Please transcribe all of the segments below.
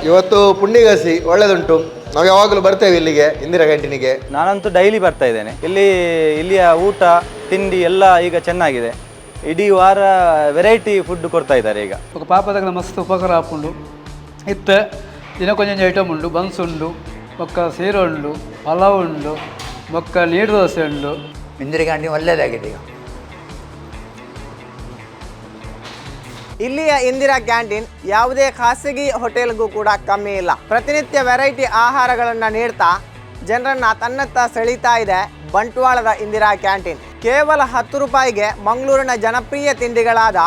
ಇವತ್ತು ಪುಂಡಿಗಸಿ ಒಳ್ಳೆದುಂಟು ನಾವು ಯಾವಾಗಲೂ ಬರ್ತೇವೆ ಇಲ್ಲಿಗೆ ಇಂದಿರಾ ಕ್ಯಾಂಟೀನಿಗೆ ನಾನಂತೂ ಡೈಲಿ ಬರ್ತಾ ಇದ್ದೇನೆ ಇಲ್ಲಿ ಇಲ್ಲಿಯ ಊಟ ತಿಂಡಿ ಎಲ್ಲ ಈಗ ಚೆನ್ನಾಗಿದೆ ಇಡೀ ವಾರ ವೆರೈಟಿ ಫುಡ್ ಕೊಡ್ತಾ ಇದ್ದಾರೆ ಈಗ ఒక పాప దగ్గర మస్తు ఉపకార ఆపుండు ఇత్త దిన కొంచెం ఐటమ్ ఉండు బన్స్ ఉండు ఒక్క సీర ఉండు పలావ్ ఉండు ఒక్క నీరు దోశ ఉండు ಇಂದಿರಾ ಕ್ಯಾಂಟೀನ್ ಒಳ್ಳೆಯದಾಗಿದೆ ಈಗ ಇಲ್ಲಿಯ ಇಂದಿರಾ ಕ್ಯಾಂಟೀನ್ ಯಾವುದೇ ಖಾಸಗಿ ಹೋಟೆಲ್ಗೂ ಕೂಡ ಕಮ್ಮಿ ಇಲ್ಲ. ಪ್ರತಿನಿತ್ಯ ವೆರೈಟಿ ಆಹಾರಗಳನ್ನು ನೀಡ್ತಾ ಜನರನ್ನ ತನ್ನತ್ತ ಸೆಳೀತಾ ಇದೆ ಬಂಟ್ವಾಳದ ಇಂದಿರಾ ಕ್ಯಾಂಟೀನ್. ಕೇವಲ ಹತ್ತು ರೂಪಾಯಿಗೆ ಮಂಗಳೂರಿನ ಜನಪ್ರಿಯ ತಿಂಡಿಗಳಾದ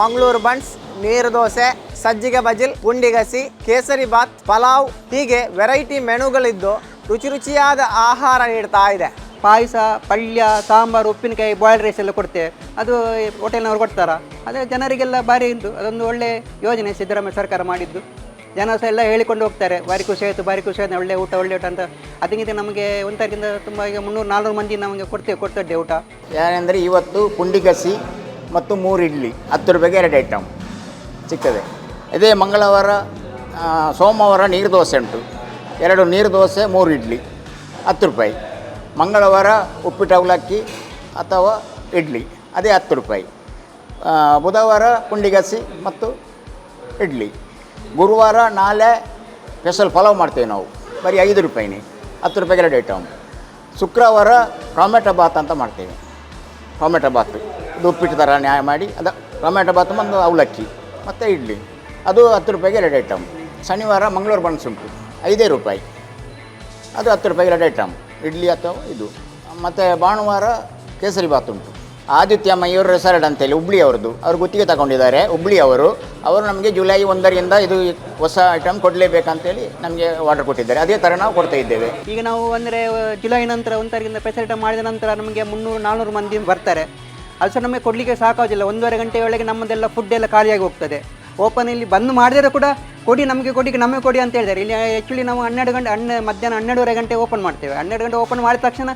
ಮಂಗಳೂರು ಬನ್ಸ್, ನೀರು ದೋಸೆ, ಸಜ್ಜಿಗೆ ಬಜಿಲ್ ಗುಂಡಿಗಸಿ ಕೇಸರಿ ಬಾತ್, ಪಲಾವ್ ಹೀಗೆ ವೆರೈಟಿ ಮೆನುಗಳಿದ್ದು ರುಚಿ ರುಚಿಯಾದ ಆಹಾರ ನೀಡ್ತಾ ಇದೆ. ಪಾಯಸ, ಪಲ್ಯ, ಸಾಂಬಾರು, ಉಪ್ಪಿನಕಾಯಿ ಬಾಯ್ಲ್ಡ್ ರೈಸ್ ಎಲ್ಲ ಕೊಡ್ತೇವೆ. ಅದು ಹೋಟೆಲ್ನವ್ರು ಕೊಡ್ತಾರಾ? ಅದೇ ಜನರಿಗೆಲ್ಲ ಭಾರಿ ಉಂಟು ಅದೊಂದು ಒಳ್ಳೆ ಯೋಜನೆ ಸಿದ್ದರಾಮಯ್ಯ ಸರ್ಕಾರ ಮಾಡಿದ್ದು. ಜನ ಸಹ ಎಲ್ಲ ಹೇಳಿಕೊಂಡು ಹೋಗ್ತಾರೆ, ಭಾರಿ ಖುಷಿ ಆಯಿತು, ಭಾರಿ ಖುಷಿ ಆಯ್ತು, ಒಳ್ಳೆ ಊಟ ಒಳ್ಳೆ ಊಟ ಅಂತ. ಅದಕ್ಕಿಂತ ನಮಗೆ ಒಂದಕ್ಕಿಂತ ತುಂಬ ಈಗ ಮುನ್ನೂರು, ನಾಲ್ನೂರು ಮಂದಿ ನಮಗೆ ಕೊಡ್ತೇವೆ ಕೊಡ್ತಡ್ಡೆ ಊಟ. ಯಾರೆಂದರೆ ಇವತ್ತು ಪುಂಡಿಗಸಿ ಮತ್ತು ಮೂರು ಇಡ್ಲಿ, ಹತ್ತು ರೂಪಾಯಿಗೆ ಎರಡು ಐಟಮ್ ಸಿಗ್ತದೆ. ಇದೇ ಮಂಗಳವಾರ ಸೋಮವಾರ ನೀರು ದೋಸೆ ಉಂಟು. ಎರಡು ನೀರು ದೋಸೆ, ಮೂರು ಇಡ್ಲಿ, ಹತ್ತು ರೂಪಾಯಿ. ಮಂಗಳವಾರ ಉಪ್ಪಿಟ್ಟು ಅವಲಕ್ಕಿ ಅಥವಾ ಇಡ್ಲಿ, ಅದೇ ಹತ್ತು ರೂಪಾಯಿ. ಬುಧವಾರ ಕುಂಡಿಗಸಿ ಮತ್ತು ಇಡ್ಲಿ. ಗುರುವಾರ ನಾಳೆ ಸ್ಪೆಷಲ್ ಪಲಾವ್ ಮಾಡ್ತೇವೆ ನಾವು, ಬರೀ ಐದು ರೂಪಾಯಿನೇ, ಹತ್ತು ರೂಪಾಯಿಗೆ ಎರಡು ಐಟಮ್ ಶುಕ್ರವಾರ ಟೊಮೆಟೊ ಬಾತ್ ಅಂತ ಮಾಡ್ತೇವೆ. ಟೊಮೆಟೊ ಬಾತ್, ಇದು ಉಪ್ಪಿಟ್ಟು ಥರ ನ್ಯಾಯ ಮಾಡಿ, ಅದು ಟೊಮೆಟೊ ಬಾತ್ ಒಂದು ಅವಲಕ್ಕಿ ಮತ್ತು ಇಡ್ಲಿ, ಅದು ಹತ್ತು ರೂಪಾಯಿಗೆ ಎರಡು ಐಟಮ್ ಶನಿವಾರ ಮಂಗಳೂರು ಉಂಟು, ಐದೇ ರೂಪಾಯಿ. ಅದು ಹತ್ತು ರೂಪಾಯಿಗೆ ಎರಡು ಐಟಮ್ ಇಡ್ಲಿ ಅಥವಾ ಇದು. ಮತ್ತು ಭಾನುವಾರ ಕೇಸರಿ ಬಾತ್ ಉಂಟು. ಆದಿತ್ಯ ಮಯೂರ್ ರೆಸಾರ್ಟ್ ಅಂತೇಳಿ ಹುಬ್ಳಿ ಅವ್ರದ್ದು. ಅವ್ರು ಗುತ್ತಿಗೆ ತಗೊಂಡಿದ್ದಾರೆ, ಹುಬ್ಳಿ ಅವರು. ಅವರು ನಮಗೆ ಜುಲೈ ಒಂದರಿಂದ ಇದು ಹೊಸ ಐಟಮ್ ಕೊಡಲೇಬೇಕಂತೇಳಿ ನಮಗೆ ಆರ್ಡರ್ ಕೊಟ್ಟಿದ್ದಾರೆ. ಅದೇ ಥರ ನಾವು ಕೊಡ್ತಾ ಇದ್ದೇವೆ. ಈಗ ನಾವು ಅಂದರೆ ಜುಲೈ ನಂತರ ಒಂದು ತಾರೀಕಿಂದ ಮಾಡಿದ ನಂತರ ನಮಗೆ ಮುನ್ನೂರು ನಾನ್ನೂರು ಮಂದಿ ಬರ್ತಾರೆ. ಅದು ಸಹ ನಮಗೆ ಕೊಡಲಿಕ್ಕೆ ಸಾಕಾಗೋದಿಲ್ಲ. ಒಂದೂವರೆ ಗಂಟೆ ಒಳಗೆ ನಮ್ಮದೆಲ್ಲ ಫುಡ್ ಎಲ್ಲ ಖಾಲಿಯಾಗಿ ಹೋಗ್ತದೆ. ಓಪನ್ ಇಲ್ಲಿ ಬಂದು ಮಾಡಿದರೆ ಕೂಡ ಕೊಡಿ, ನಮಗೆ ಕೊಡಿ ನಮಗೆ ಕೊಡಿ ಅಂತ ಹೇಳಿದ್ದಾರೆ. ಇಲ್ಲಿ ಆ್ಯಕ್ಚುಲಿ ನಾವು ಹನ್ನೆರಡು ಗಂಟೆ, ಹನ್ನೆ, ಮಧ್ಯಾಹ್ನ ಹನ್ನೆರಡುವರೆ ಗಂಟೆ ಓಪನ್ ಮಾಡ್ತೇವೆ. ಹನ್ನೆರಡು ಗಂಟೆ ಓಪನ್ ಮಾಡಿದ ತಕ್ಷಣ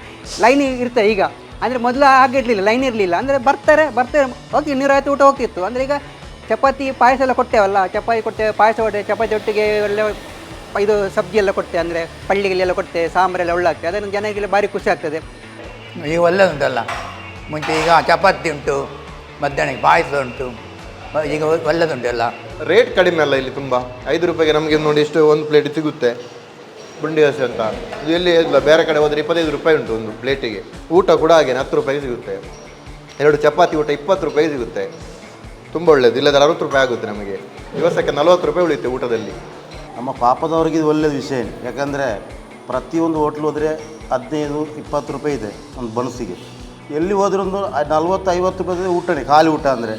ಲೈನ್ ಇರ್ತದೆ ಈಗ. ಅಂದರೆ ಮೊದಲು ಆಗಿರಲಿಲ್ಲ ಲೈನ್ ಇರಲಿಲ್ಲ. ಅಂದರೆ ಬರ್ತಾರೆ ಬರ್ತಾರೆ. ಹೋಗಿ ನೀರಾಯ್ತು ಊಟ ಹೋಗ್ತಿತ್ತು. ಅಂದರೆ ಈಗ ಚಪಾತಿ, ಪಾಯಸ ಎಲ್ಲ ಕೊಡ್ತೇವಲ್ಲ, ಚಪಾತಿ ಕೊಡ್ತೇವೆ, ಪಾಯಸ ಕೊಟ್ಟೆ ಚಪಾತಿ ಒಟ್ಟಿಗೆ ಒಳ್ಳೆ ಇದು ಸಬ್ಜಿ ಎಲ್ಲ ಕೊಡ್ತೇವೆ, ಅಂದರೆ ಪಳ್ಳಿಗೆಲ್ಲ ಕೊಡ್ತೇವೆ ಸಾಂಬಾರೆಲ್ಲ ಒಳ್ಳಾಗ್ತದೆ. ಅದನ್ನು ಜನರಿಗೆಲ್ಲ ಭಾರಿ ಖುಷಿ ಆಗ್ತದೆ. ಈಗ ಒಳ್ಳೆದುಂಟಲ್ಲ. ಮುಂಚೆ ಈಗ ಚಪಾತಿ ಉಂಟು, ಮಧ್ಯಾಹ್ನಕ್ಕೆ ಪಾಯಸ ಉಂಟು. ಈಗ ಒಳ್ಳೆದುಂಟು ಎಲ್ಲ. ರೇಟ್ ಕಡಿಮೆ ಅಲ್ಲ ಇಲ್ಲಿ ತುಂಬ. ಐದು ರೂಪಾಯಿಗೆ ನಮಗೆ ನೋಡಿ ಎಷ್ಟು ಒಂದು ಪ್ಲೇಟ್ ಸಿಗುತ್ತೆ. ಪುಂಡಿಗಸಿ ಅಂತ. ಇದು ಎಲ್ಲಿ ಇಲ್ಲ ಬೇರೆ ಕಡೆ ಹೋದರೆ ಇಪ್ಪತ್ತೈದು ರೂಪಾಯಿ ಉಂಟು ಒಂದು ಪ್ಲೇಟಿಗೆ ಊಟ ಕೂಡ ಹಾಗೇನೆ ಹತ್ತು ರೂಪಾಯಿಗೆ ಸಿಗುತ್ತೆ. ಎರಡು ಚಪಾತಿ ಊಟ ಇಪ್ಪತ್ತು ರೂಪಾಯಿ ಸಿಗುತ್ತೆ. ತುಂಬ ಒಳ್ಳೆಯದು ಇಲ್ಲದ್ರೆ ಅರವತ್ತು ರೂಪಾಯಿ ಆಗುತ್ತೆ ನಮಗೆ. ದಿವಸಕ್ಕೆ ನಲವತ್ತು ರೂಪಾಯಿ ಉಳಿಯುತ್ತೆ ಊಟದಲ್ಲಿ. ನಮ್ಮ ಪಾಪದವ್ರಿಗೆ ಇದು ಒಳ್ಳೆಯದು ವಿಷಯ ಯಾಕಂದರೆ ಪ್ರತಿಯೊಂದು ಹೋಟ್ಲು ಹೋದರೆ ಹದಿನೈದು ಇಪ್ಪತ್ತು ರೂಪಾಯಿ ಇದೆ ಒಂದು ಬನಸಿಗೆ ಎಲ್ಲಿ ಹೋದ್ರೂ ನಲ್ವತ್ತು ಐವತ್ತು ರೂಪಾಯಿ ಊಟನೇ ಖಾಲಿ ಊಟ ಅಂದರೆ.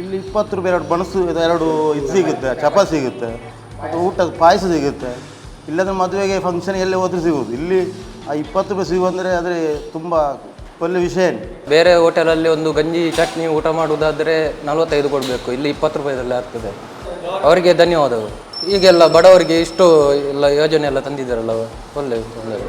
ಇಲ್ಲಿ ಇಪ್ಪತ್ತು ರೂಪಾಯಿ ಎರಡು ಬಣಸು ಇದು ಎರಡು ಇದು ಸಿಗುತ್ತೆ, ಚಪಾತಿ ಸಿಗುತ್ತೆ, ಮತ್ತು ಊಟದ ಪಾಯಸ ಸಿಗುತ್ತೆ. ಇಲ್ಲಂದ್ರೆ ಮದುವೆಗೆ ಫಂಕ್ಷನ್ ಎಲ್ಲ ಹೋದ್ರೂ ಸಿಗೋದು ಇಲ್ಲಿ ಆ ಇಪ್ಪತ್ತು ರೂಪಾಯಿ ಸಿಗುವಂದರೆ ಆದರೆ ತುಂಬ ಒಳ್ಳೆ ವಿಷಯ ಬೇರೆ ಹೋಟೆಲಲ್ಲಿ ಒಂದು ಗಂಜಿ ಚಟ್ನಿ ಊಟ ಮಾಡುವುದಾದರೆ ನಲವತ್ತೈದು ಕೊಡಬೇಕು. ಇಲ್ಲಿ ಇಪ್ಪತ್ತು ರೂಪಾಯಿದಲ್ಲಿ ಆಗ್ತದೆ. ಅವರಿಗೆ ಧನ್ಯವಾದಗಳು. ಈಗೆಲ್ಲ ಬಡವರಿಗೆ ಇಷ್ಟು ಎಲ್ಲ ಯೋಜನೆ ಎಲ್ಲ ತಂದಿದ್ದಾರಲ್ಲ, ಒಳ್ಳೆ ಒಳ್ಳೆಯದು